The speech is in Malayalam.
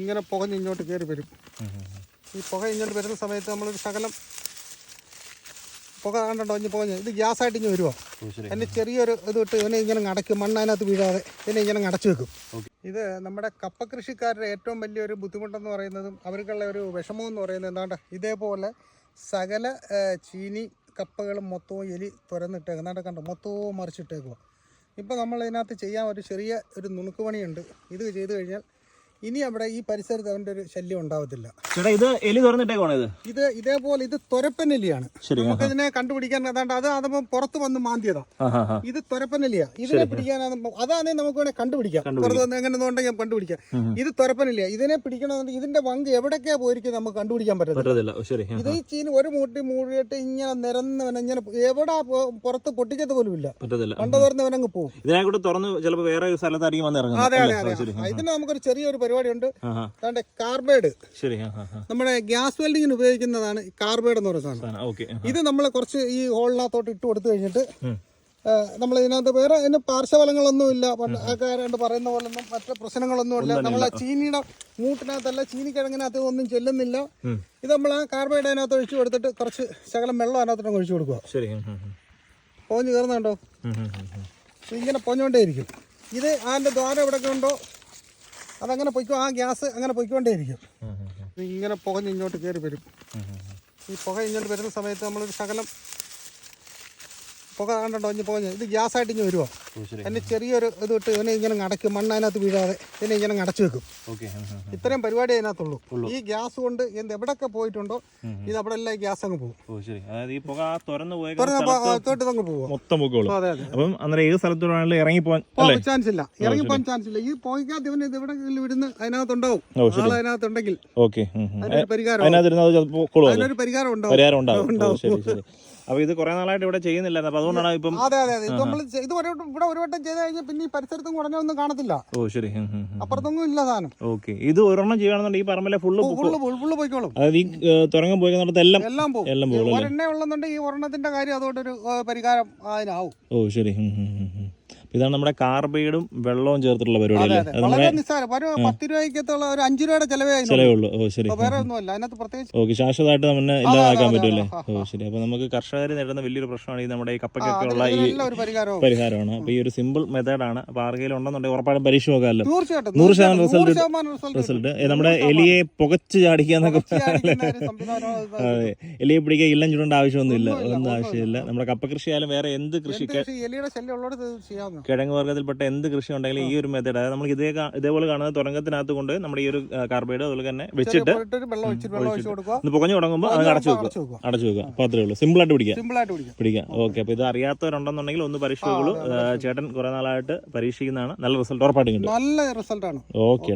ഇങ്ങനെ പുകഞ്ഞ് ഇങ്ങോട്ട് കയറി വരും. ഈ പുക ഇങ്ങോട്ട് വരുന്ന സമയത്ത് നമ്മളൊരു ശകലം പുക കണ്ടോ? ഇഞ്ഞ് പുകഞ്ഞ്. ഇത് ഗ്യാസായിട്ട് ഇഞ്ഞ് വരുമോ അതിന് ചെറിയൊരു ഇത് ഇട്ട് ഇവനെ ഇങ്ങനെ അടയ്ക്കും മണ്ണ് അതിനകത്ത് വീഴാതെ ഇതിനെ ഇങ്ങനെ അടച്ചു വെക്കും. ഇത് നമ്മുടെ കപ്പ കൃഷിക്കാരുടെ ഏറ്റവും വലിയൊരു ബുദ്ധിമുട്ടെന്ന് പറയുന്നതും അവർക്കുള്ള ഒരു വിഷമം എന്ന് പറയുന്നത് എന്താണ്ട്? ഇതേപോലെ സകല ചീനി കപ്പകളും മൊത്തവും എലി തുരന്നിട്ടേക്കും. എന്നാണ്ട് കണ്ടോ? മൊത്തവും മറിച്ചിട്ടേക്കുക ഇപ്പോൾ നമ്മൾ ഇതിനകത്ത് ചെയ്യാൻ ഒരു ചെറിയ ഒരു നുണുക്ക് പണിയുണ്ട്. ഇത് ചെയ്തു കഴിഞ്ഞാൽ ഇനി അവിടെ ഈ പരിസരത്ത് അവന്റെ ഒരു ശല്യം ഉണ്ടാവത്തില്ല. ചേട്ടാ ഇത് എലി തുറന്നിട്ടേക്കാണോ ഇത്? ഇത് ഇതേപോലെ ഇത് തുരപ്പനെലിയാണ് നമുക്ക് ഇതിനെ കണ്ടുപിടിക്കാൻ അതാണ്ട് അത് അതപ്പം പുറത്ത് വന്ന് മാന്തിയതാ. ഇത് തുരപ്പനെലിയാ ഇതിനെ പിടിക്കാൻ അതാണെ നമുക്ക് വേണേ കണ്ടുപിടിക്കാം. പുറത്ത് വന്ന് എങ്ങനെ ഉണ്ടെങ്കിൽ കണ്ടുപിടിക്കാം. ഇത് തുരപ്പനല്ലിയ ഇതിനെ പിടിക്കണമെന്നുണ്ടെങ്കിൽ ഇതിന്റെ പങ്ക് എവിടേക്കാ പോയിരിക്കും നമുക്ക് കണ്ടുപിടിക്കാൻ പറ്റത്തില്ല. ഇത് ഈ ചീനി ഒരു മൂട്ടി മൂടിയിട്ട് ഇങ്ങനെ നിരന്നവൻ ഇങ്ങനെ എവിടെ പുറത്ത് പൊട്ടിക്കത്ത് പോലും ഇല്ല. കണ്ടു തുറന്നവനങ്ങ് പോകും ഇതിനെ കൂടെ തുറന്ന് ചിലപ്പോൾ വേറെ ഒരു സ്ഥലത്തായിരിക്കും അതെ അതെ? അതെ. ഇതിന് നമുക്കൊരു ചെറിയൊരു പരിപാടിയുണ്ട്. അതാണ്ട് കാർബൈഡ്. ശരി നമ്മുടെ ഗ്യാസ് വെൽഡിങ്ങിന് ഉപയോഗിക്കുന്നതാണ് കാർബേഡ് എന്ന് പറയുന്ന സാധനം. ഇത് നമ്മൾ കുറച്ച് ഈ ഹോളിനകത്തോട്ട് ഇട്ട് കൊടുത്തു കഴിഞ്ഞിട്ട് നമ്മൾ ഇതിനകത്ത് വേറെ അതിന് പാർശ്വഫലങ്ങളൊന്നും ഇല്ല. ആൾക്കാരാണ്ട് പറയുന്ന പോലൊന്നും മറ്റു പ്രശ്നങ്ങളൊന്നുമില്ല നമ്മൾ ആ ചീനിയുടെ മൂട്ടിനകത്തല്ല ചീനിക്കിഴങ്ങിനകത്ത് ഒന്നും ചെല്ലുന്നില്ല. ഇത് നമ്മൾ ആ കാർബൈഡ് അതിനകത്ത് ഒഴിച്ചു കൊടുത്തിട്ട് കുറച്ച് ശകലം വെള്ളം അതിനകത്തോട്ട് ഒഴിച്ചു കൊടുക്കുക. ശരി പോഞ്ഞു. കയറുന്നുണ്ടോ? ഇങ്ങനെ. ഇങ്ങനെ പൊഞ്ഞുകൊണ്ടേയിരിക്കും ഇത് അതിന്റെ ദ്വാരം എവിടെയൊക്കെ ഉണ്ടോ? അതങ്ങനെ പൊയ്ക്കോ ആ ഗ്യാസ് അങ്ങനെ പൊയ്ക്കൊണ്ടേയിരിക്കും. ഇങ്ങനെ പുകഞ്ഞ് ഇങ്ങോട്ട് കയറി വരും. ഈ പുക ഇങ്ങോട്ട് വരുന്ന സമയത്ത് നമ്മളൊരു ശകലം പുക കണ്ടോ? ഇഞ്ഞ് പുകഞ്ഞ്. ഇത് ഗ്യാസായിട്ട് ഇഞ്ഞ് വരുമോ അതിന് ചെറിയൊരു ഇത് ഇട്ട് ഇവനെ ഇങ്ങനെ അടക്കും മണ്ണ് അതിനകത്ത് വീഴാതെ ഇതിനെ ഇങ്ങനെ അടച്ചു വെക്കും. ഇത്രയും പരിപാടി അതിനകത്തുള്ളൂ. ഈ ഗ്യാസ് കൊണ്ട് എന്ത് എവിടെയൊക്കെ പോയിട്ടുണ്ടോ ഇത് അവിടെ എല്ലാം ഈ ഗ്യാസ് അങ്ങ് പോകും. ഓ ശരി അതായത് ഈ പുക ആ തുറന്നു പോകും മൊത്തം പുകയുള്ളൂ അതെ അതെ അപ്പം അന്നേരം ഏത് സ്ഥലത്തോടാണെങ്കിലും ഇറങ്ങി പോകാൻ ചാൻസ് ഇല്ല. ഇറങ്ങി പോകാൻ ചാൻസ് ഇല്ല. ഈ പോയിക്കാത്ത ഇവന് ഇത് എവിടെ വിടുന്ന അതിനകത്തുണ്ടാവും. ആൾ അതിനകത്തുണ്ടെങ്കിൽ. ഓക്കെ അതിനൊരു പരിഹാരം? അതിനൊരു പരിഹാരം ഉണ്ടാവും. ഉണ്ടാവും. ശരി ശരി. അപ്പൊ ഇത് കുറെ നാളായിട്ട് ഇവിടെ ചെയ്യുന്നില്ലായിരുന്നു. അപ്പൊ അതുകൊണ്ടാണ് ഇപ്പം അതെ അതെ അതെ. ഇത് നമ്മൾ ഇത് ഒരു ഇവിടെ ഒരു വട്ടം ചെയ്ത് കഴിഞ്ഞാൽ പിന്നെ ഈ പരിസരത്തും ഉടനെ ഒന്നും കാണത്തില്ല. ഓ ശരി. അപ്പുറത്തൊന്നും ഇല്ല സാധനം. ഓക്കെ. ഇത് ഒരെണ്ണം ചെയ്യുകയാണെന്നുണ്ടെങ്കിൽ ഈ പറമ്പിലെ ഫുള്ള് ഫുള്ള് ഫുള്ള് പോയിക്കോളും. അതായത് ഈ തുറങ്ങാൻ പോയിക്കുന്നിടത്ത് എല്ലാം എല്ലാം പോകും. എല്ലാം പോകും ഒരെണ്ണ ഉള്ളെന്നുണ്ടെങ്കിൽ ഈ ഒരെണ്ണത്തിന്റെ കാര്യം അതുകൊണ്ടൊരു പരിഹാരം അതിനാവും. ഓ ശരി. ഇതാണ് നമ്മുടെ കാർബൈഡും വെള്ളവും ചേർത്തിട്ടുള്ള പരിപാടി. ഉള്ളൂ. ഓ ശരി. ഓക്കെ ശാശ്വതമായിട്ട് നമ്മൾ ഇല്ലാതാക്കാൻ പറ്റൂല്ലേ? പറ്റുമല്ലേ ഓ ശരി. അപ്പൊ നമുക്ക് കർഷകർ നേരിടുന്ന വലിയൊരു പ്രശ്നമാണ് ഈ നമ്മുടെ ഈ കപ്പയ്ക്കൊക്കെ ഉള്ള ഈ പരിഹാരമാണ്. അപ്പൊ ഈ ഒരു സിമ്പിൾ മെത്തേഡാണ്. അപ്പൊ ആർക്കെങ്കിലും ഉണ്ടെന്നുണ്ടെങ്കിൽ ഉറപ്പായിട്ടും പരീക്ഷ നോക്കാമല്ലോ നൂറ് ശതമാനം റിസൾട്ട് റിസൾട്ട് നമ്മുടെ എലിയെ പുകച്ച് സംവിധാനം അതെ എലിയെ പിടിക്കാൻ ഇല്ലം ചുടേണ്ട ആവശ്യമൊന്നുമില്ല. ഒന്നും ആവശ്യമില്ല. നമ്മുടെ കപ്പ കൃഷി ആയാലും വേറെ എന്ത് കൃഷി? എലിയുടെ ശല്യം ഉള്ളവർ ചെയ്യാവുന്ന കിഴങ്ങ് വർഗത്തിൽപ്പെട്ട എന്ത് കൃഷി ഉണ്ടെങ്കിലും ഈ ഒരു മെത്തേഡ് അതായത് നമ്മൾ ഇതേ ഇതേപോലെ കാണുന്ന തുരങ്കത്തിനകത്ത് കൊണ്ട് നമ്മുടെ ഈ ഒരു കാർബൈഡ് അതുപോലെ തന്നെ വെച്ചിട്ട് ഒന്ന് പുകഞ്ഞു തുടങ്ങുമ്പോൾ അത് അടച്ചു വെക്കുക. അടച്ചു വെക്കുക. അപ്പൊ അപ്പോൾ അത്രേ ഉള്ളൂ. സിമ്പിൾ ആയിട്ട് പിടിക്കാം. സിമ്പിൾ ആയിട്ട് പിടിക്കാം. പിടിക്കാം. ഓക്കെ അപ്പോൾ ഇത് അറിയാത്തവരുണ്ടെന്നുണ്ടെങ്കിൽ ഒന്ന് പരീക്ഷിക്കുള്ളൂ ചേട്ടൻ കുറെ നാളായിട്ട് പരീക്ഷിക്കുന്നതാണ്. നല്ല റിസൾട്ട് ഉറപ്പായിട്ടും കിട്ടും. നല്ല റിസൾട്ടാണ് ഓക്കെ.